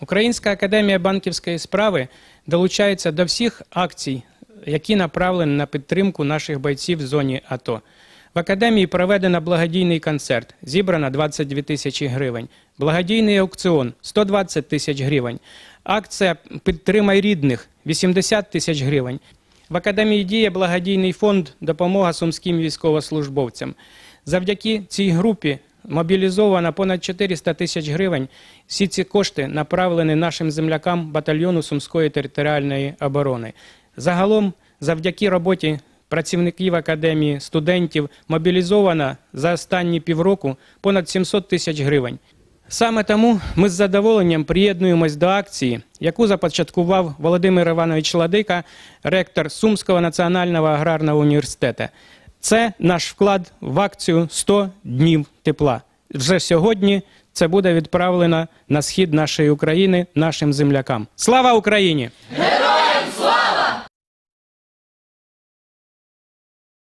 Українська академія банківської справи долучається до всіх акцій, які направлені на підтримку наших бойців в зоні АТО. В академії проведено благодійний концерт, зібрано 22 тисячі гривень, благодійний аукціон 120 тисяч гривень, акція Підтримай рідних 80 тисяч гривень. В академії діє благодійний фонд Допомога сумським військовослужбовцям. Завдяки цій групі мобілізовано понад 400 тисяч гривень. Всі ці кошти направлені нашим землякам батальйону Сумської територіальної оборони. Загалом, завдяки роботі працівників академії, студентів, мобілізовано за останні півроку понад 700 тисяч гривень. Саме тому ми з задоволенням приєднуємось до акції, яку започаткував Володимир Іванович Ладика, ректор Сумського національного аграрного університету. Це наш вклад в акцію 100 днів тепла. Вже сьогодні це буде відправлено на схід нашої України нашим землякам. Слава Україні! Героям